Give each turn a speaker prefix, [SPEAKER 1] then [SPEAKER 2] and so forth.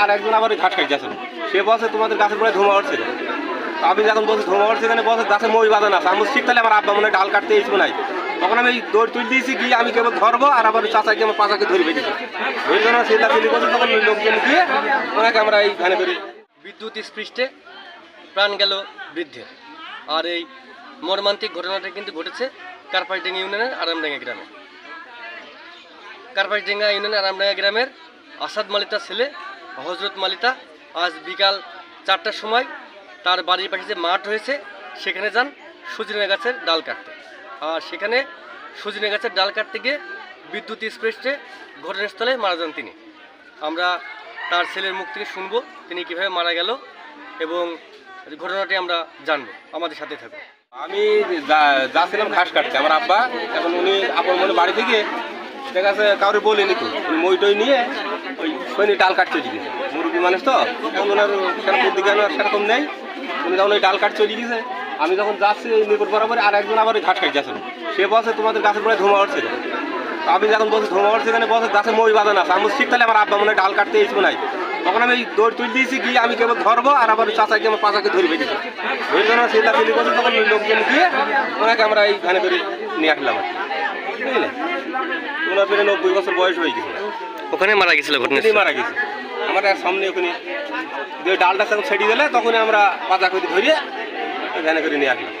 [SPEAKER 1] আর একজন আবার ঘাস কাটতেছিল সে বসে তোমাদের গাছের পরে ধোঁয়া উঠছে। আমি যখন বসে ধোঁয়া উঠছে এখানে বসে গাছে মই বাঁধানো আছে আমি তাহলে আমার আব্বা মনে ডাল কাটতে এসবো নাই। তখন আমি এই দৌড় তুলে দিয়েছি, গিয়ে আমি কেবল ধরবো আর ওই চাচাকে, আমার পাশাকে ধরে বেরিয়েছি ধরে যখন সেটা ফেলি করছে তখন লোকজন গিয়ে ওনাকে আমরা এইখানে করি
[SPEAKER 2] বিদ্যুৎ স্পৃষ্টে প্রাণ গেল বৃদ্ধের। আর এই মর্মান্তিক ঘটনাটা কিন্তু ঘটেছে কার্পাইডেঙ্গা ইউনিয়নের আরামডাঙ্গা গ্রামে। কার্পাইডেঙ্গা ইউনিয়নের আরামডাঙ্গা গ্রামের আসাদ মালিতার ছেলে হজরত মালিতা, আজ বিকাল চারটার সময় তার বাড়ির পাশে যে মাঠ হয়েছে সেখানে যান সজনে গাছের ডাল কাটতে। আর সেখানে সজনে গাছের ডাল কাটতে গিয়ে বিদ্যুৎ স্পৃষ্টে ঘটনাস্থলে মারা যান তিনি। আমরা তার ছেলের মুখ থেকে শুনব, তিনি কীভাবে মারা গেল এবং ঘটনাটি আমরা জানব। আমাদের সাথে থাকুন।
[SPEAKER 1] আমি যাচ্ছিলাম ঘাস কাটতে, আমার আব্বা, এখন উনি আপন মনে বাড়ি থেকে, ঠিক আছে, কাউরে বলিনি তো। মই টই নিয়ে ওই ডাল কাটতে গেছে মুরব্বী মানুষ তো এখন ওনার সেরকম জ্ঞান আর সেরকম নেই। উনি যখন ওই ডাল কাট চলে গেছে, আমি যখন যাচ্ছি নিকট বরাবর আর একজন আবার ওই ঘাস কাটতেছিল সে বসে তোমাদের গাছের পরে ধোঁয়া উঠছে আমি যখন বসে ধোঁয়া উঠছে এখানে বসে গাছে মই বাঁধানো আছে আমি ঠিক তাহলে আমার আব্বা মনে ডাল কাটতে এসবো নাই। তখন আমি দৌড় তুলে দিয়েছি, গিয়ে আমি কেবল ধরবো, আর আবার ওই চাচাকে, আমার পাশাকে ধরে বেরিয়েছি ধরে যখন সেটা ফেলি করছে তখন লোকজন গিয়ে ওনাকে আমরা এইখানে করে নিয়ে আসলাম। বুঝলে? ওনার ফিরে নব্বই বছর বয়স হয়ে গেছে।
[SPEAKER 2] ওখানে মারা গেছিল ঘটনা
[SPEAKER 1] মারা গেছে। আমার সামনে ওখানে যে ডালটা সেটি ছেড়ে দিলে তখন আমরা পাতা করে ধরিয়ে এখানে করে নিয়ে আসলাম।